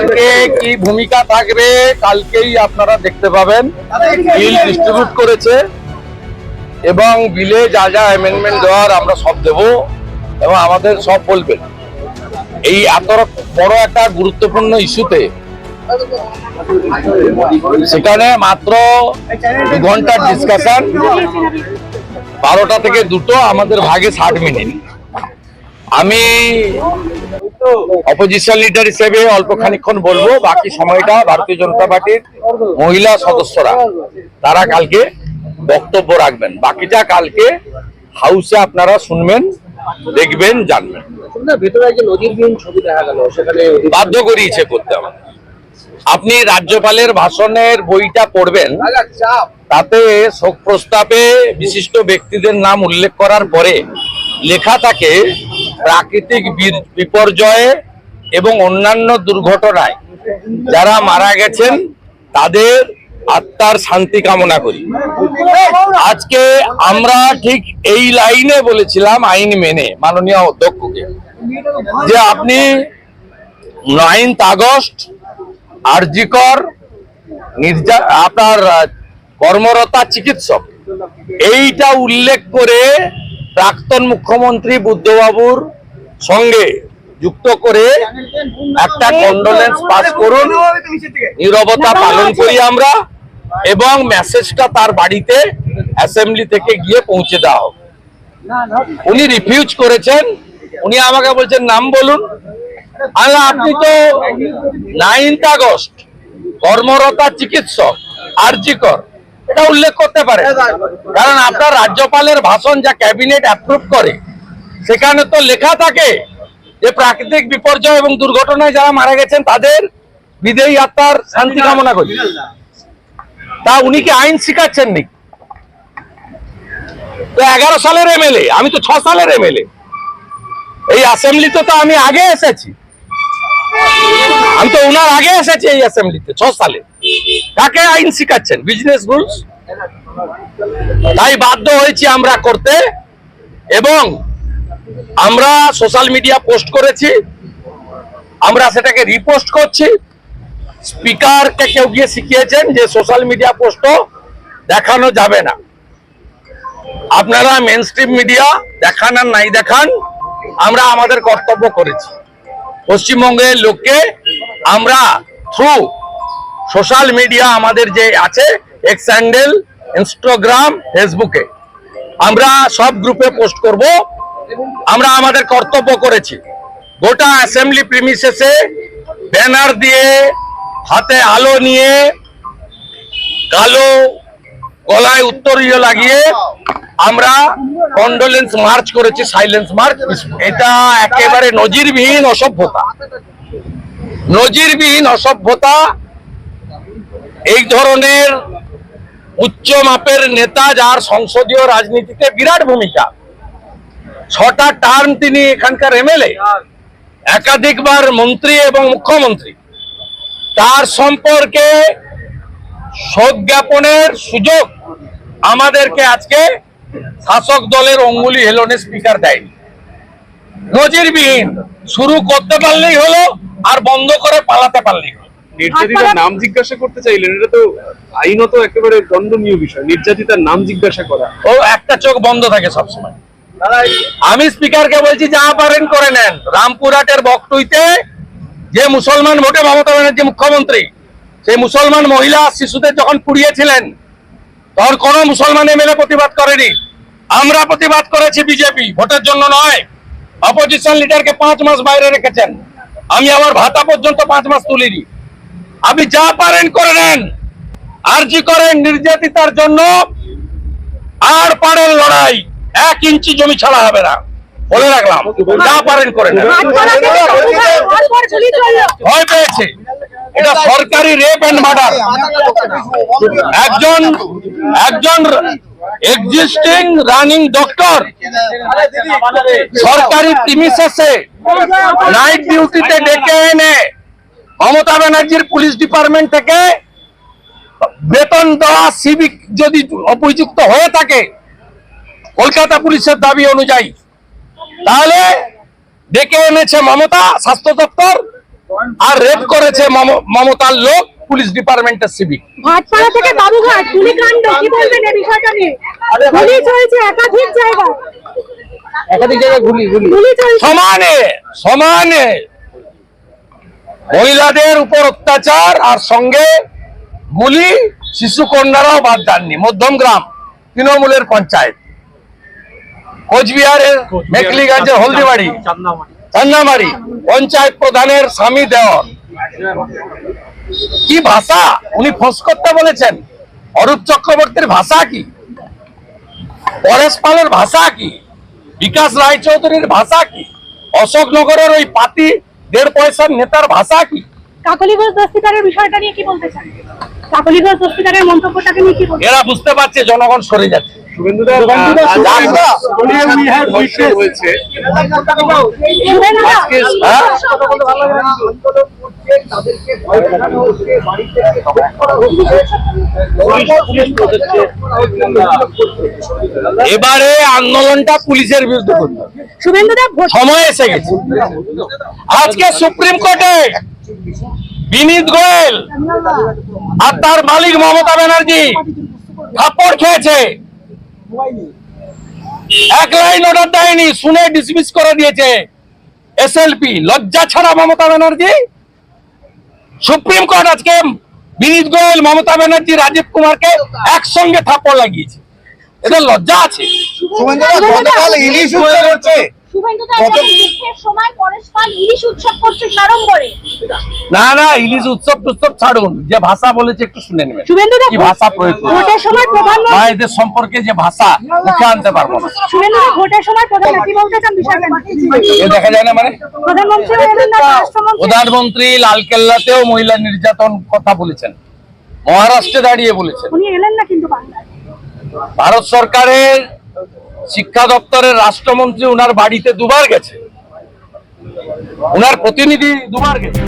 কালকে কি ভূমিকা থাকবে, কালকেই আপনারা দেখতে পাবেন। বিল ডিস্ট্রিবিউট করেছে এবং বিলে যা যা অ্যামেন্ডমেন্ট দেওয়ার আমরা সব দেব এবং আমাদের সব বলবেন এই এত বড় একটা গুরুত্বপূর্ণ ইস্যুতে সেখানে মাত্র দু ঘণ্টার ডিসকাশন বারোটা থেকে দুটো আমাদের ভাগে ষাট মিনিট। আমি অপোজিশন লিডার হিসেবে অল্প খানিক্ষণ বলব বাকি সময়টা ভারতীয় জনতা পার্টির মহিলা সদস্যরা। তারা কালকে বক্তব্য রাখবেন। বাকিটা কালকে হাউসে আপনারা শুনবেন দেখবেন জানবেন। বাধ্য করিয়েছে করতে আমার আপনি রাজ্যপালের ভাষণের বইটা পড়বেন। তাতে শোক প্রস্তাবে বিশিষ্ট ব্যক্তিদের নাম উল্লেখ করার পরে লেখা থাকে প্রাকৃতিক বিপর্যয়ে এবং অন্যান্য দুর্ঘটনায় যারা মারা গেছেন, তাদের আত্মার শান্তি কামনা করি। আজকে আমরা ঠিক এই লাইনে বলেছিলাম আইন মেনে, মাননীয় অধ্যক্ষকে, যে আপনি নাইন্থ আগস্ট আরজিকর নির্যা আপনার কর্মরতা চিকিৎসক। এইটা উল্লেখ করে প্রাক্তন মুখ্যমন্ত্রী বুদ্ধবাবুর সঙ্গে যুক্ত করে একটা কন্ডোলেন্স পাস করুন। নীরবতা পালন করি আমরা এবং মেসেজটা তার বাড়িতে অ্যাসেম্বলি থেকে গিয়ে পৌঁছে দেওয়া হোক। উনি রিফিউজ করেছেন। উনি আমাকে বলছেন, নাম বলুন। আপনি তো নাইন্থ আগস্ট কর্মরতা চিকিৎসক আরজিকর এটা উল্লেখ করতে পারে। কারণ আপনার রাজ্যপালের ভাষণ যা ক্যাবিনেট অ্যাপ্রুভ করে সেখানে তো লেখা থাকে যে প্রাকৃতিক বিপর্যয় এবং দুর্ঘটনায় যারা মারা গেছেন তাদের বিদেয়ী আত্মার শান্তি কামনা করি। তা উনি কি আইন শিখাচ্ছেন নি? তো এগারো সালের এমএলএ আমি তো ছ সালের এমএলএ। এই অ্যাসেম্বলিতে তো আমি আগে এসেছি। আমি তো ওনার আগে এসেছি এই অ্যাসেম্বলিতে ছ সালে। কাকে আইন শিখাচ্ছেন? বিজনেস রুলস তাই বাধ্য হয়েছি আমরা করতে। এবং আমরা সোশ্যাল মিডিয়া পোস্ট করেছি। আমরা সেটাকে রিপোস্ট করছি। স্পিকারকে কেউ গিয়ে শিখিয়েছেন যে সোশ্যাল মিডিয়া পোস্টও দেখানো যাবে না। আপনারা মেন স্ট্রিম মিডিয়া দেখান আর নাই দেখান, আমরা আমাদের কর্তব্য করেছি। পশ্চিমবঙ্গের লোককে আমরা থ্রু সোশ্যাল মিডিয়া আমাদের যে আছে এক্স হ্যান্ডেল ইনস্টাগ্রাম ফেসবুকে আমরা সব গ্রুপে পোস্ট করব। আমরা আমাদের কর্তব্য করেছি। গোটা অ্যাসেম্বলি প্রিমিসেসে ব্যানার দিয়ে, হাতে আলো নিয়ে, কালো গলায় উত্তরীয় লাগিয়ে আমরা কন্ডোলেন্স মার্চ করেছি সাইলেন্স মার্চ এটা একেবারে নজিরবিহীন অসভ্যতা। নজিরবিহীন অসভ্যতা এই ধরনের উচ্চ মাপের নেতা যার সংসদীয় রাজনীতিতে বিরাট ভূমিকা। ছটা টার্ম তিনি এখানকার এমএলএ একাধিকবার মন্ত্রী এবং মুখ্যমন্ত্রী। তার সম্পর্কে শোক জ্ঞাপনের সুযোগ আমাদেরকে আজকে শাসক দলের অঙ্গুলি হেলনে স্পিকার দেয়নি। নজিরবিহীন, শুরু করতে পারলেই হলো আর বন্ধ করে পালাতে পারলেই হলো। নির্যাতিতার নাম জিজ্ঞাসা করতে চাইলেন এটা তো আইনত একেবারে দণ্ডনীয় বিষয় নির্যাতিতার নাম জিজ্ঞাসা করা। ও একটা চোখ বন্ধ থাকে সবসময়। আমি স্পিকারকে বলছি যা পারেন করে নেন। রামপুরহাটের বকটুইতে যে মুসলমান ভোটে মমতা ব্যানার্জি মুখ্যমন্ত্রী সেই মুসলমান মহিলা শিশুদের যখন পুড়িয়েছিলেন তখন কোন মুসলমান এমএলএ প্রতিবাদ করেনি। আমরা প্রতিবাদ করেছি বিজেপি ভোটের জন্য নয়। অপোজিশন লিডারকে পাঁচ মাস বাইরে রেখেছেন। আমি আমার ভাতা পর্যন্ত পাঁচ মাস তুলিনি। আপনি যা পারেন করে নেন। আরজি করেন নির্যাতিতার জন্য। আর পারেন লড়াই। এক ইঞ্চি জমি ছাড়া হবে না। বলে রাখলাম যা পারেন করে নেন। ভয় পেয়েছে। এটা সরকারি রেপ এন্ড মার্ডার একজন একজন এক্সিস্টিং রানিং ডক্টর সরকারি প্রিমিসেসে নাইট ডিউটিতে ডেকে এনে মমতা ব্যানার্জির পুলিশ ডিপার্টমেন্ট থেকে বেতন দেওয়া সিভিক যদি অভিযুক্ত হয়ে থাকে কলকাতা পুলিশের দাবি অনুযায়ী তাহলে ডেকে এনেছে মমতা স্বাস্থ্য দপ্তর আর রেপ করেছে মম- মমতার লোক পুলিশ ডিপার্টমেন্টের সিভিক ভাটপাড়া থেকে বাবুঘাট গুলিকাণ্ড কি বলবেন এই বিষয়টা নিয়ে? গুলি চলছে একাধিক জায়গায়। একাধিক জায়গায় গুলি গুলি গুলি সমানে সমানে মহিলাদের উপর অত্যাচার আর সঙ্গে গুলি শিশু কন্যারাও বাদ যাননি মধ্যমগ্রাম তৃণমূলের পঞ্চায়েত। কোচবিহারের মেকলিগঞ্জের হলদিবাড়ি চান্নামারি। পঞ্চায়েত প্রধানের স্বামী দেওয়ার কি ভাষা? উনি ফোঁস করতে বলেছেন। অরূপ চক্রবর্তীর ভাষা কি? পরেশ পালের ভাষা কি? বিকাশ রায়চৌধুরীর ভাষা কি? অশোকনগরের ওই পাতি দেড় পয়সার নেতার ভাষা কি? কাকলিগঞ্জ ঘোষ দস্তিদারের বিষয়টা নিয়ে কি বলতে চান? কাকলি ঘোষ দস্তিদারের মন্তব্যটাকে নিয়ে কি এরা বুঝতে পারছে জনগণ সরে যাচ্ছে। শুভেন্দুদা। হয়েছে? এবারে আন্দোলনটা পুলিশের বিরুদ্ধে সময় এসে গেছে আজকে সুপ্রিম কোর্টে বিনীত গোয়েল আর তার মালিক মমতা ব্যানার্জি থাপ্পড় খেয়েছে এক লাইন অর্ডার দেয়নি শুনে ডিসমিস করে দিয়েছে এসএলপি লজ্জা ছাড়া মমতা ব্যানার্জি? সুপ্রিম কোর্ট আজকে বিনীত গোয়েল মমতা ব্যানার্জি রাজীব কুমারকে একসঙ্গে থাপ্পড় লাগিয়েছে। এদের লজ্জা আছে। না না ইলিশ উৎসব টুৎসব ছাড়ুন। যে ভাষা বলেছে একটু শুনে নেবেন। কি ভাষা প্রয়োগ সম্পর্কে যে ভাষা মুখে আনতে পারব না। দেখা যায় না মানে? প্রধানমন্ত্রী বললেন না রাষ্ট্রমন্ত্রী প্রধানমন্ত্রী লালকেল্লাতেও মহিলা নির্যাতন কথা বলেছেন। মহারাষ্ট্রে দাঁড়িয়ে বলেছেন। উনি এলেন না কিন্তু বাংলায়। ভারত সরকারের শিক্ষা দপ্তরের রাষ্ট্রমন্ত্রী উনার বাড়িতে দুবার গেছে। উনার প্রতিনিধি দুবার গেছে।